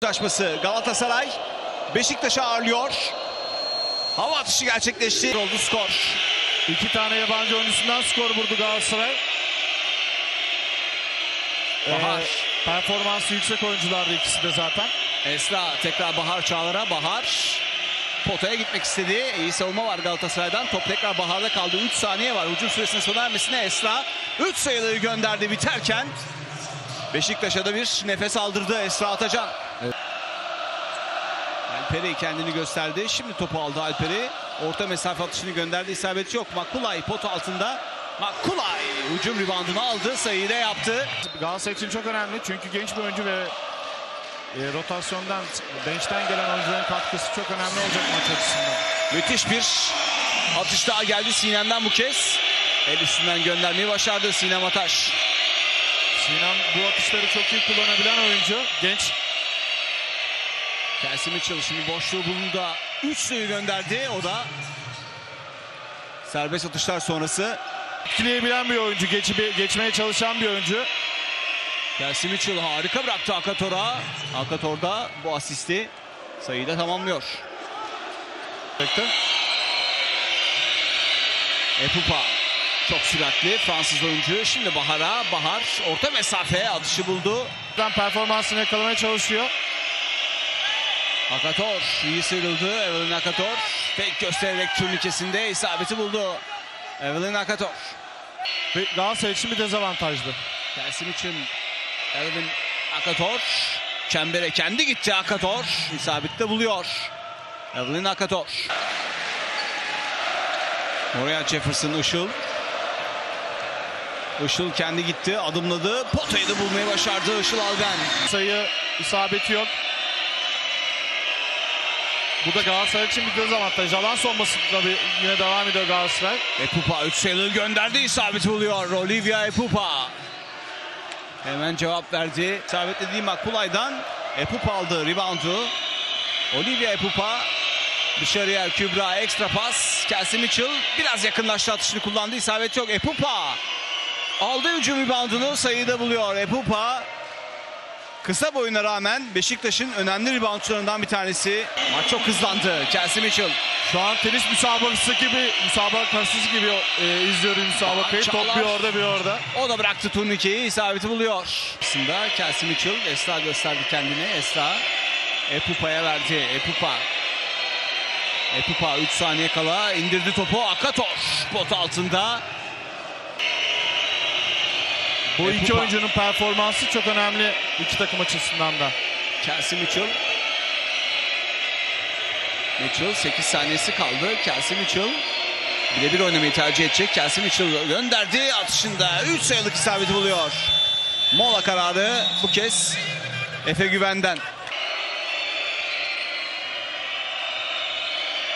Karşılaşması Galatasaray Beşiktaş'ı ağırlıyor. Hava atışı gerçekleşti. Oldu skor. İki tane yabancı oyuncusundan skor vurdu Galatasaray. Bahar. Ee, performansı yüksek oyunculardı ikisi de zaten. Esra tekrar Bahar Çağlar'a. Bahar potaya gitmek istedi. İyi savunma var Galatasaray'dan. Top tekrar Bahar'da kaldı. 3 saniye var. Hücum süresinin sona ermesine Esra 3 sayıları gönderdi biterken. Beşiktaş'a da bir nefes aldırdı Esra Atacan. Alperi kendini gösterdi. Şimdi topu aldı Alperi. Orta mesafe atışını gönderdi. İsabet yok. Makulay pot altında. Makulay hücum ribandını aldı. Sayıyı da yaptı. Galatasaray için çok önemli çünkü genç bir oyuncu ve e, rotasyondan, bench'ten gelen oyuncuların katkısı çok önemli olacak maç açısından. Müthiş bir atış daha geldi Sinem'den bu kez. El üstünden göndermeyi başardı Sinem Ataş. Sinan bu atışları çok iyi kullanabilen oyuncu. Genç. Kelsey Mitchell şimdi boşluğu bulundu. 3 sayı gönderdi. O da serbest atışlar sonrası. Etkileyebilen bir oyuncu. Geçi, geçmeye çalışan bir oyuncu. Kelsey Mitchell harika bıraktı Akator'a. Akator da bu asisti sayıyı da tamamlıyor. Epupa çok süratli Fransız oyuncu. Şimdi Bahar'a. Bahar orta mesafe atışı buldu. Performansını yakalamaya çalışıyor. Akator iyi sıyrıldı. Evelyn Akator tek göstererek turnikesinde isabeti buldu. Evelyn Akator. Galatasaray için bir dezavantajlı. Gelsin için Evelyn Akator. Çembere kendi gitti Akator. İsabette buluyor. Evelyn Akator. Oraya Jefferson Işıl. Işıl kendi gitti adımladı. Potayı da bulmayı başardı Işıl Alben. Sayı isabeti yok. Bu da Galatasaray için bir dezavantaj. Alan sonması tabii yine devam ediyor Galatasaray. Epupa 3 sayılı gönderdi isabeti buluyor. Olivia Epupa. Hemen cevap verdi. İsabetlediği Makbulay'dan Epupa aldı reboundu. Olivia Epupa dışarıya Kübra ekstra pas. Kelsey Mitchell biraz yakınlaştı atışını kullandı. İsabet yok. Epupa aldı hücum reboundunu sayıda buluyor. Epupa kısa boyuna rağmen Beşiktaş'ın önemli reboundçularından bir tanesi. Maç çok hızlandı. Kelsey Mitchell Şu an tenis müsabakası gibi, müsabakası gibi e, izliyoruz müsabakayı. Çağlar. Top bir orada bir orada. O da bıraktı turnikeyi isabeti buluyor. Aslında Kelsey Mitchell Esra gösterdi kendini. Esra Epupa'ya verdi. Epupa. Epupa 3 saniye kala indirdi topu. Akator pot altında. Bu iki oyuncunun performansı çok önemli iki takım açısından da. Kelsey Mitchell. Mitchell 8 saniyesi kaldı. Kelsey Mitchell birebir oynamayı tercih edecek. Kelsey Mitchell gönderdi. Atışında 3 sayılık isabeti buluyor. Mola kararı bu kez Efe Güven'den.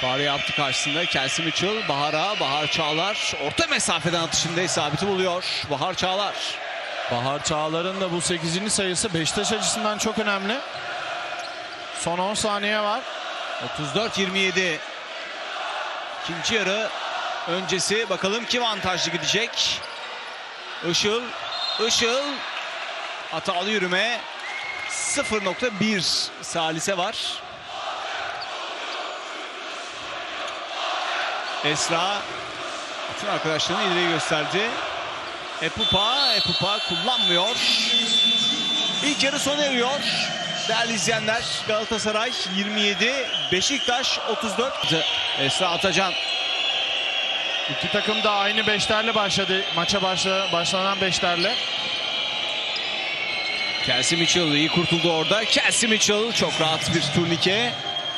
Bari yaptı karşısında Kelsey Mitchell. Bahar'a, Bahar Çağlar. Orta mesafeden atışında isabeti buluyor. Bahar Çağlar. Bahar Çağlar'ın da bu 8. sayısı Beşiktaş açısından çok önemli. Son 10 saniye var. 34-27. İkinci yarı öncesi bakalım kim avantajlı gidecek. Işıl, Işıl hatalı yürüme 0.1 salise var. Esra bütün arkadaşlarını ileri gösterdi. Epupa, Epupa kullanmıyor. İlk yarı sona eriyor. Değerli izleyenler Galatasaray 27, Beşiktaş 34. Esra Atacan İki takım da aynı beşlerle başladı. Maça başla, başlanan beşlerle. Kelsey Mitchell iyi kurtuldu orada. Kelsey Mitchell çok rahat bir turnike.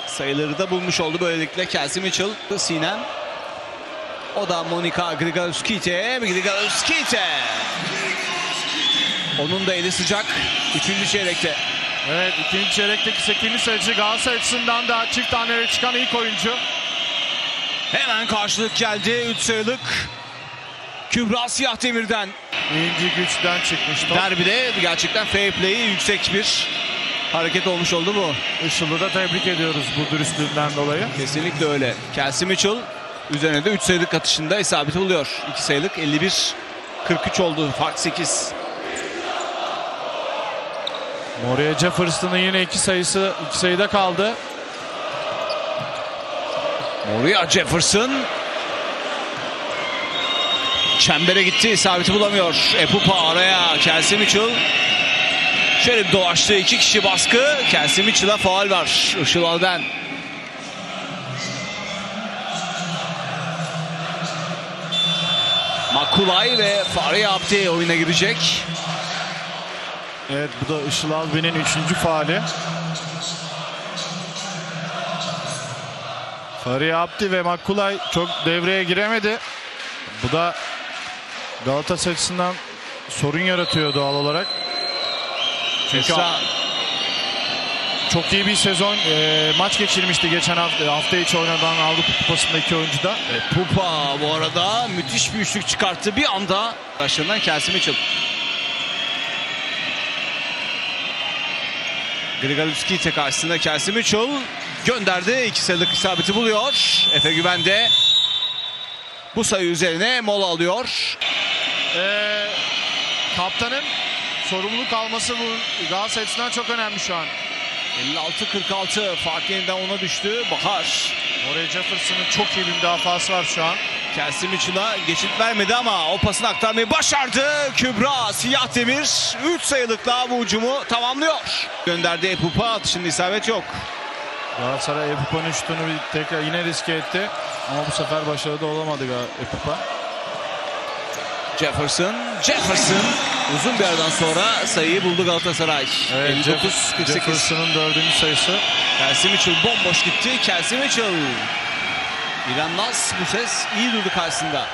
Sayıları da bulmuş oldu böylelikle Kelsey Mitchell. Sinem. O da Monika Grigorskite. Grigorskite. Onun da eli sıcak. Üçüncü çeyrekte. Evet ikinci çeyrekteki 8. sayıcı Galatasaray açısından da çift tanelere çıkan ilk oyuncu. Hemen karşılık geldi. Üç sayılık. Kübra Siyah Demir'den. İnci güçten çıkmış top. Derbide gerçekten fair play'i yüksek bir hareket olmuş oldu bu. Işıl'ı da tebrik ediyoruz bu dürüstlüğünden dolayı. Kesinlikle öyle. Kelsey Mitchell üzerine de 3 sayılık atışında isabet oluyor. 2 sayılık 51 43 oldu. Fark 8. Moria Jefferson'ın yine iki sayısı iki sayıda kaldı. Moria Jefferson. Çembere gitti. isabeti bulamıyor. Epupa araya. Kelsey Mitchell. Şöyle bir dolaştı. iki kişi baskı. Kelsey Mitchell'a faal var. Işıl Alben. Makulay ve Fahri Abdi oyuna girecek. Evet bu da Işıl Alben'in üçüncü faali. Fari Abdi ve Makulay çok devreye giremedi. Bu da Galatasaray açısından sorun yaratıyor doğal olarak. Çünkü Esra çok iyi bir sezon e, maç geçirmişti geçen hafta, hafta içi oynanan Avrupa Kupası'nda iki oyuncu da. Pupa bu arada müthiş bir üçlük çıkarttı. Bir anda başlarından Kelsey Mitchell. Grigaliuskite karşısında Kelsey Mitchell gönderdi. İki sayılık isabeti buluyor. Efe Güven de bu sayı üzerine mola alıyor. E, kaptanın sorumluluk alması bu Galatasaray açısından çok önemli şu an. 56-46 fark yeniden ona düştü. Bahar Moria Jefferson'ın çok iyi bir müdafası var şu an. Kelsey Mitchell'a geçit vermedi ama o pasını aktarmayı başardı. Kübra Siyah Demir 3 sayılıkla bu hücumu tamamlıyor. Gönderdi Epupa atışında isabet yok. Galatasaray Epupa'nın şutunu bir tekrar yine riske etti. Ama bu sefer başarılı olamadı Epupa. Jefferson, Jefferson uzun bir aradan sonra sayıyı buldu Galatasaray. Evet, 59-48. Jefferson'ın dördüncü sayısı. Kelsey Mitchell bomboş gitti. Kelsey Mitchell. İlhan Naz bu ses iyi durdu karşısında.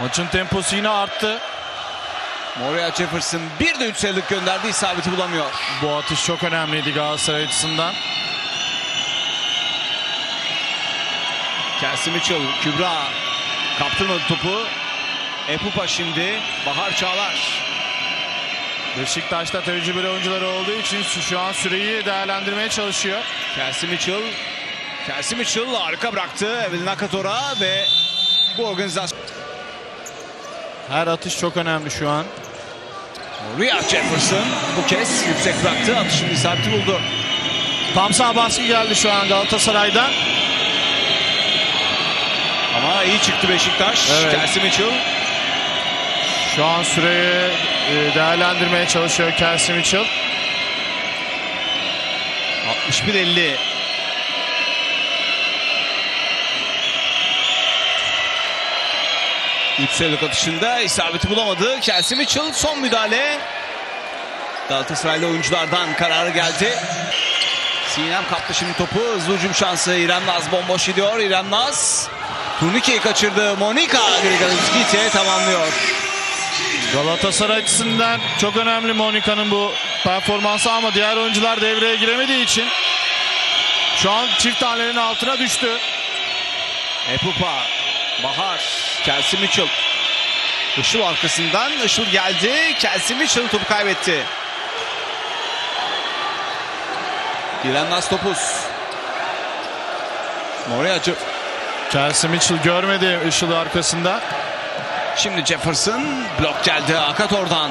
Maçın temposu yine arttı. Moria Jefferson bir de 3 sayılık gönderdi isabeti bulamıyor. Bu atış çok önemliydi Galatasaray açısından. Kelsey Mitchell, Kübra kaptırmadı topu. Epupa şimdi, Bahar Çağlar. Beşiktaş'ta tecrübeli oyuncuları olduğu için şu- an süreyi değerlendirmeye çalışıyor. Kelsey Mitchell, Kelsey Mitchell harika bıraktı Evelyn Akator'a ve bu organizasyon. Her atış çok önemli şu an. Moria Jefferson bu kez yüksek bıraktı, atışın isabeti buldu. Tam sağ baskı geldi şu an Galatasaray'dan. Ama iyi çıktı Beşiktaş. Evet. Kelsey Mitchell. Şu an süreyi e, değerlendirmeye çalışıyor Kelsey Mitchell. 61-50. Üç sayılık atışında isabeti bulamadı. Kelsey Mitchell son müdahale. Galatasaraylı oyunculardan kararı geldi. Sinem kaptı şimdi topu. Hızlı hücum şansı. İrem Naz bomboş gidiyor. İrem Naz. Turnikeyi kaçırdı. Monika Grigaliuskite tamamlıyor. Galatasaray açısından çok önemli Monika'nın bu performansı ama diğer oyuncular devreye giremediği için şu an çift tanelerin altına düştü. Epupa, Bahar, Kelsey Mitchell. Işıl arkasından Işıl geldi. Kelsey Mitchell topu kaybetti. İrem Naz topuz. Moria Ce- Chelsea Mitchell görmedi Işıl'ı arkasında. Şimdi Jefferson blok geldi Akator'dan.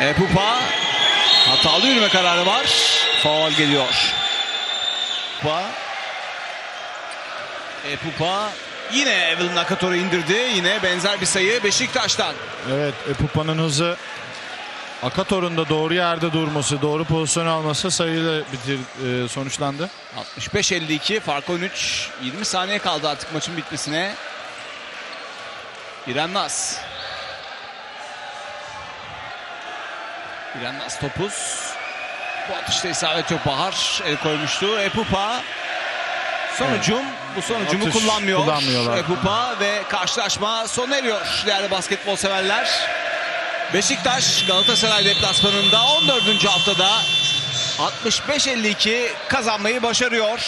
Epupa hatalı yürüme kararı var. Faul geliyor. Epupa Epupa yine Evelyn Akator'u indirdi. Yine benzer bir sayı Beşiktaş'tan. Evet Epupa'nın hızı Akator'un da doğru yerde durması, doğru pozisyon alması sayıyla bitir, e, sonuçlandı. 65-52 fark 13. 20 saniye kaldı artık maçın bitmesine. İrem Naz. İrem Naz topuz. Bu atışta isabet yok. Bahar el koymuştu. Epupa. Son Evet. Bu son hücumu Atış kullanmıyor. kullanmıyorlar. Epupa ve karşılaşma sona eriyor değerli basketbol severler. Beşiktaş Galatasaray deplasmanında 14. haftada 65-52 kazanmayı başarıyor.